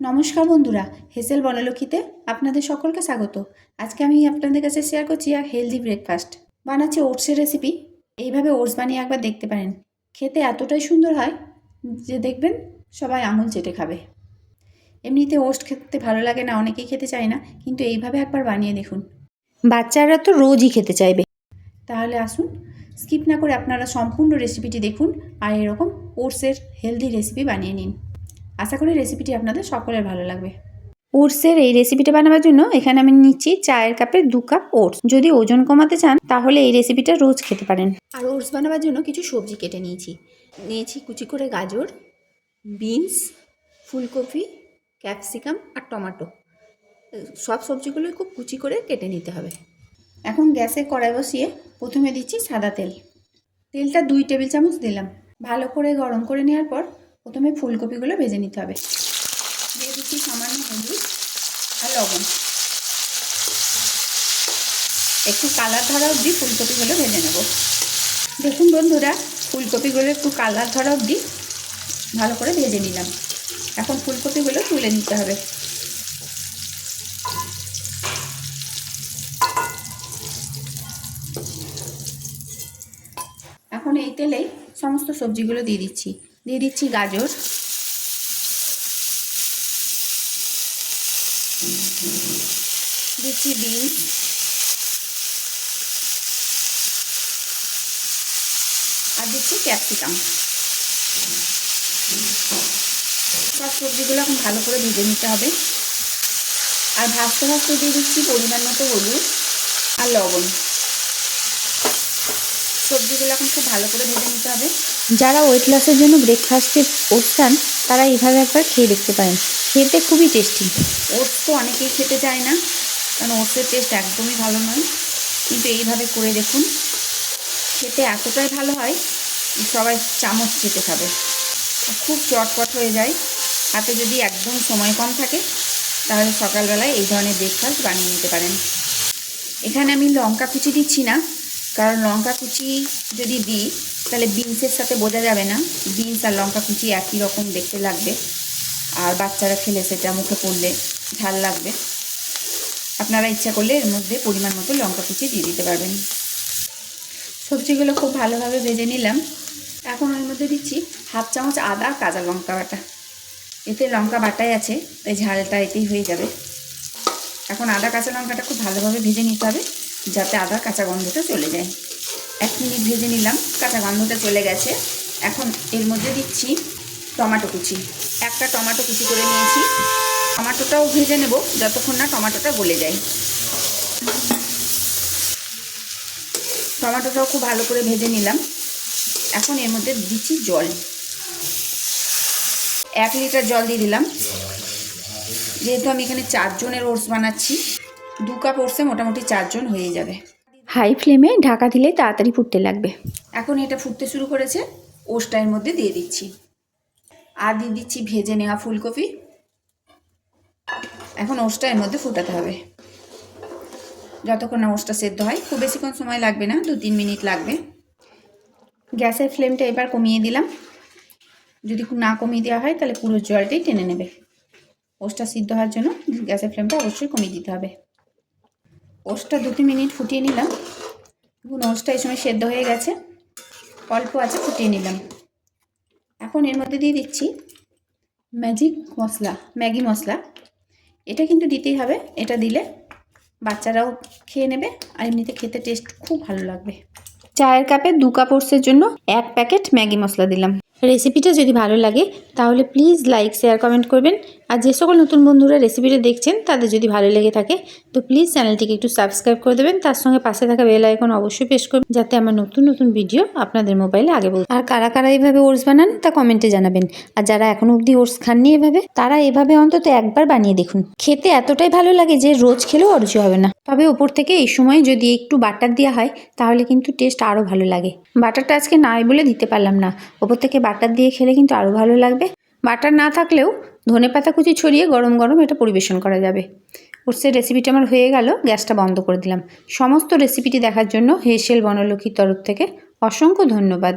নমস্কার বন্ধুরা, হেসেল বনলক্ষীতে আপনাদের সকলকে স্বাগত। আজকে আমি আপনাদের কাছে শেয়ার করছি এক হেলদি ব্রেকফাস্ট বানাচ্ছি ওটসের রেসিপি এইভাবে ওটস বানিয়ে একবার দেখতে পারেন। খেতে এতটাই সুন্দর হয় যে দেখবেন সবাই আঙুল চেটে খাবে। এমনিতে ওটস খেতে ভালো লাগে না, অনেকেই খেতে চায় না, কিন্তু এইভাবে একবার বানিয়ে দেখুন। বাচ্চারা তো রোজই খেতে চাইবে। তাহলে আসুন স্কিপ না করে আপনারা সম্পূর্ণ রেসিপিটি দেখুন আর এরকম ওটসের হেলদি রেসিপি বানিয়ে নিন। আশা করি রেসিপিটি আপনাদের সকলের ভালো লাগবে। ওটসের এই রেসিপিটা বানাবার জন্য এখানে আমি নিচ্ছি চায়ের কাপে দু কাপ ওটস। যদি ওজন কমাতে চান, তাহলে এই রেসিপিটা রোজ খেতে পারেন। আর ওটস বানাবার জন্য কিছু সবজি কেটে নিয়েছি। নিয়েছি কুচি করে গাজর, বিনস, ফুলকপি, ক্যাপসিকাম আর টমেটো। সব সবজিগুলো খুব কুচি করে কেটে নিতে হবে। এখন গ্যাসে কড়াই বসিয়ে প্রথমে দিচ্ছি সাদা তেল। তেলটা দুই টেবিল চামচ দিলাম। ভালো করে গরম করে নেওয়ার পর প্রথমে ফুলকপিগুলো ভেজে নিতে হবে। দিয়ে দিচ্ছি সামান্য হলুদ আর লবণ। একটু কালার ধরা অবধি ফুলকপিগুলো ভেজে নেব। দেখুন বন্ধুরা, ফুলকপিগুলো একটু কালার ধরা অবধি ভালো করে ভেজে নিলাম। এখন ফুলকপিগুলো তুলে নিতে হবে। এখন এই তেলে সমস্ত সবজিগুলো দিয়ে দিচ্ছি। দিয়ে দিচ্ছি গাজর। দিচ্ছি বিনস আর দিচ্ছি ক্যাপসিকাম। সব সবজিগুলো এখন ভালো করে ভেজে নিতে হবে। আর ভাজতে ভাজতে দিয়ে দিচ্ছি পরিমাণ মতো হলুদ আর লবণ। সবজিগুলো এখন খুব ভালো করে ভেজে নিতে হবে। যারা ওয়েট লসের জন্য ব্রেকফাস্টে ওটস চান তারা এইভাবে একবার খেয়ে দেখতে পারেন। খেতে খুবই টেস্টি ওটস তো অনেকেই খেতে চায় না কারণ ওটসের টেস্ট একদমই ভালো নয়। কিন্তু এইভাবে করে দেখুন খেতে এতটাই ভালো হয় সবাই চামচ চেটে খাবে। খুব চটপট হয়ে যায়। হাতে যদি একদম সময় কম থাকে তাহলে সকালবেলায় এই ধরনের ব্রেকফাস্ট বানিয়ে নিতে পারেন। এখানে আমি লঙ্কা কুচি দিচ্ছি না। কারণ লঙ্কা কুচি যদি দিই, তাহলে বিনসের সাথে বোঝা যাবে না। বিনস আর লঙ্কা কুচি একই রকম দেখতে লাগবে। আর বাচ্চারা খেলে সেটা মুখে পড়লে ঝাল লাগবে। আপনারা ইচ্ছা করলে এর মধ্যে পরিমাণ মতো লঙ্কা কুচি দিয়ে দিতে পারবেন। সবজিগুলো খুব ভালোভাবে ভেজে নিলাম। এখন ওর মধ্যে দিচ্ছি হাফ চামচ আদা কাঁচা লঙ্কা বাটা। এতে লঙ্কা বাটাই আছে, তাই ঝালটা এতেই হয়ে যাবে। এখন আদা কাঁচা লঙ্কাটা খুব ভালোভাবে ভেজে নিতে হবে। যাতে আদা কাঁচা গন্ধটা চলে যায়। এক মিনিট ভেজে নিলাম, কাঁচা গন্ধটা চলে গেছে। এখন এর মধ্যে দিচ্ছি টমাটো কুচি। একটা টমাটো কুচি করে নিয়েছি। টমাটোটাও ভেজে নেব, যতক্ষণ না টমাটোটা গলে যায়। টমাটোটাও খুব ভালো করে ভেজে নিলাম। এখন এর মধ্যে দিচ্ছি জল। এক লিটার জল দিয়ে দিলাম। যেহেতু আমি এখানে চারজনের ওটস বানাচ্ছি দু কাপ ওটসে মোটামুটি চারজন হয়ে যাবে। হাই ফ্লেমে ঢাকা দিলে তাড়াতাড়ি ফুটতে লাগবে। এখন এটা ফুটতে শুরু করেছে ওটসটা এর মধ্যে দিয়ে দিচ্ছি। আর দিয়ে দিচ্ছি ভেজে নেওয়া ফুলকপি। এখন ওটসটা এর মধ্যে ফুটাতে হবে। যতক্ষণ না ওটসটা সেদ্ধ হয় খুব বেশিক্ষণ সময় লাগবে না দু তিন মিনিট লাগবে। গ্যাসের ফ্লেমটা এবার কমিয়ে দিলাম। যদি না কমিয়ে দেওয়া হয় তাহলে পুরো জলটাই টেনে নেবে। ওটসটা সিদ্ধ হওয়ার জন্য গ্যাসের ফ্লেমটা অবশ্যই কমিয়ে দিতে হবে। ওটসটা দু তিন মিনিট ফুটিয়ে নিলাম। দেখুন ওটসটা এই সময় সেদ্ধ হয়ে গেছে। অল্প আছে, ফুটিয়ে নিলাম। এখন এর মধ্যে দিয়ে দিচ্ছি ম্যাজিক মশলা, ম্যাগি মশলা। এটা কিন্তু দিতেই হবে। এটা দিলে বাচ্চারাও খেয়ে নেবে আর এমনিতে খেতে টেস্ট খুব ভালো লাগবে। চায়ের কাপে দু কাপ জন্য এক প্যাকেট ম্যাগি মশলা দিলাম। রেসিপিটা যদি ভালো লাগে, তাহলে প্লিজ লাইক শেয়ার কমেন্ট করবেন। আর যে সকল নতুন বন্ধুরা রেসিপিটা দেখছেন, তাদের যদি ভালো লেগে থাকে, তো প্লিজ চ্যানেলটিকে একটু সাবস্ক্রাইব করে দেবেন। তার সঙ্গে পাশে থাকা বেল আইকন অবশ্যই প্রেস করবেন, যাতে আমার নতুন নতুন ভিডিও আপনাদের মোবাইলে আগে বলুন আর কারা কারা এইভাবে ওটস বানান, তা কমেন্টে জানাবেন। আর যারা এখনও অবধি ওটস খাননি এভাবে, তারা এভাবে অন্তত একবার বানিয়ে দেখুন। খেতে এতটাই ভালো লাগে যে রোজ খেলেও অরুচি হবে না। তবে ওপর থেকে এই সময় যদি একটু বাটার দেওয়া হয়, তাহলে কিন্তু টেস্ট আরও ভালো লাগে। বাটারটা আজকে নাই বলে দিতে পারলাম না। ওপর থেকে বাটার দিয়ে খেলে কিন্তু আরও ভালো লাগবে। বাটার না থাকলেও ধনে পাতা কুচি ছড়িয়ে গরম গরম এটা পরিবেশন করা যাবে। ওটসের রেসিপিটা আমার হয়ে গেল, গ্যাসটা বন্ধ করে দিলাম। সমস্ত রেসিপিটি দেখার জন্য হেসেল বনলক্ষীর তরফ থেকে অসংখ্য ধন্যবাদ।